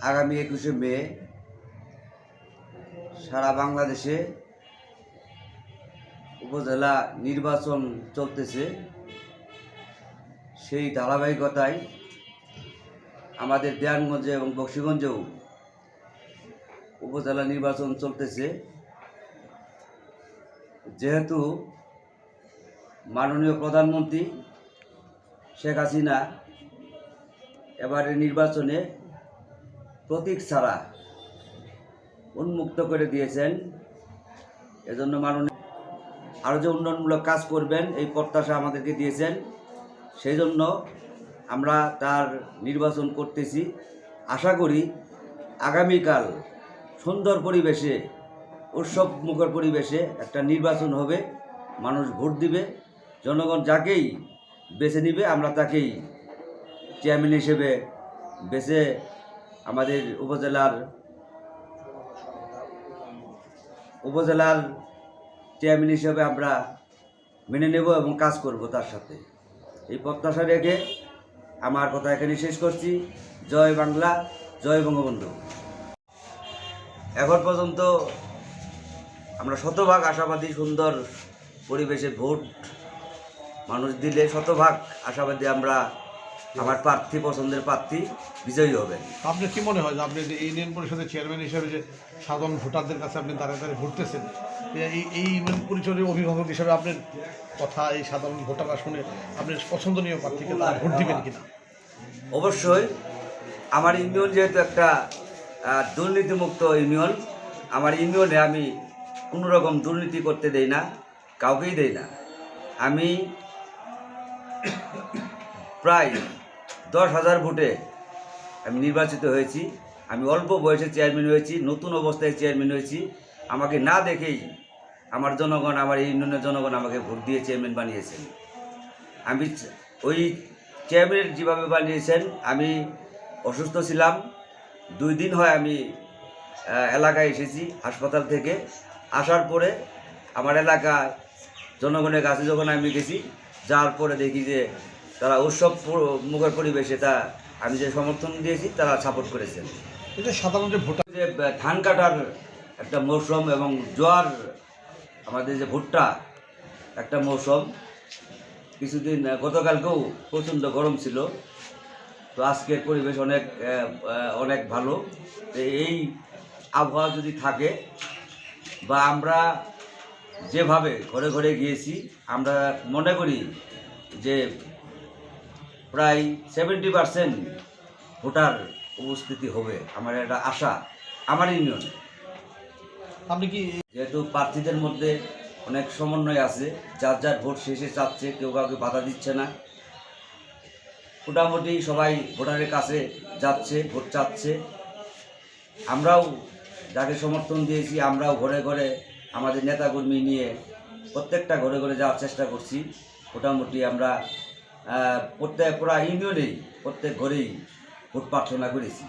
আগামী একুশে মে সারা বাংলাদেশে উপজেলা নির্বাচন চলতেছে। সেই ধারাবাহিকতায় আমাদের দেয়ানগঞ্জে এবং বক্সিগঞ্জেও উপজেলা নির্বাচন চলতেছে। যেহেতু মাননীয় প্রধানমন্ত্রী শেখ হাসিনা এবারে নির্বাচনে প্রতীক ছাড়া উন্মুক্ত করে দিয়েছেন। এজন্য মাননীয় আরও যে উন্নয়নমূলক কাজ করবেন, এই প্রত্যাশা আমাদেরকে দিয়েছেন। সেই জন্য আমরা তার নির্বাচন করতেছি। আশা করি আগামীকাল সুন্দর পরিবেশে উৎসব মুখর পরিবেশে একটা নির্বাচন হবে। মানুষ ভোট দিবে। জনগণ যাকেই বেছে নিবে, আমরা তাকেই চেয়ারম্যান হিসেবে বেছে আমাদের উপজেলার উপজেলার চেয়ারম্যান হিসেবে আমরা মেনে নেব এবং কাজ করব তার সাথে। এই প্রত্যাশা রেখে আমার কথা এখানে শেষ করছি। জয় বাংলা, জয় বঙ্গবন্ধু। এখন পর্যন্ত আমরা শতভাগ আশাবাদী, সুন্দর পরিবেশে ভোট মানুষ দিলে শতভাগ আশাবাদী আমরা আমার প্রার্থী পছন্দের প্রার্থী বিজয়ী হবেন। আপনার কি মনে হয় যে আপনি যে ইউনিয়ন পরিষদের চেয়ারম্যান হিসেবে যে সাধারণ ভোটারদের কাছে আপনি দাঁড়িয়ে দাঁড়িয়ে ঘুরতেছেন এই এই ইউনিয়ন পরিষদের অভিভাবক হিসেবে আপনার কথা এই সাধারণ ভোটাররা শুনে আপনি পছন্দনীয় প্রার্থীকে তারা ভোট দিবেন কিনা? অবশ্যই আমার ইউনিয়ন যেহেতু একটা দুর্নীতিমুক্ত ইউনিয়ন আমার ইউনিয়নে আমি কোনো রকম দুর্নীতি করতে দেই না কাউকেই দেই না। আমি প্রায় দশ হাজার ভোটে আমি নির্বাচিত হয়েছি। আমি অল্প বয়সে চেয়ারম্যান হয়েছি, নতুন অবস্থায় চেয়ারম্যান হয়েছি। আমাকে না দেখেই আমার জনগণ, আমার এই ইউনিয়নের জনগণ আমাকে ভোট দিয়ে চেয়ারম্যান বানিয়েছেন। আমি ওই চেয়ারম্যান যেভাবে বানিয়েছেন, আমি অসুস্থ ছিলাম। দুই দিন হয় আমি এলাকায় এসেছি হাসপাতাল থেকে। আসার পরে আমার এলাকায় জনগণের কাছে যখন আমি গেছি, যাওয়ার পরে দেখি যে তারা উৎসব মুখের পরিবেশে তা আমি যে সমর্থন দিয়েছি তারা সাপোর্ট করেছেন এই সাধারণত ভোটার যে ধান কাটার একটা মৌসুম এবং জোয়ার আমাদের যে ভুট্টা একটা মৌসুম। কিছুদিন গতকালকেও প্রচণ্ড গরম ছিল। তো আজকের পরিবেশ অনেক অনেক ভালো। তো এই আবহাওয়া যদি থাকে বা আমরা যেভাবে ঘরে ঘরে গিয়েছি আমরা মনে করি যে প্রায় সেভেন্টি পার্সেন্ট ভোটার উপস্থিতি হবে আমার একটা আশা আমার ইউনিয়নে আপনি কি যেহেতু প্রার্থীদের মধ্যে অনেক সমন্বয় আছে যার যার ভোট শেষে চাচ্ছে কেউ কাউকে বাধা দিচ্ছে না। মোটামুটি সবাই ভোটারের কাছে যাচ্ছে ভোট চাচ্ছে। আমরাও যাকে সমর্থন দিয়েছি আমরাও ঘরে ঘরে আমাদের নেতাকর্মী নিয়ে প্রত্যেকটা ঘরে ঘরে যাওয়ার চেষ্টা করছি। মোটামুটি আমরা প্রত্যেক পুরা ইউনিয়নেই প্রত্যেক ঘরেই ভোট প্রার্থনা করেছি।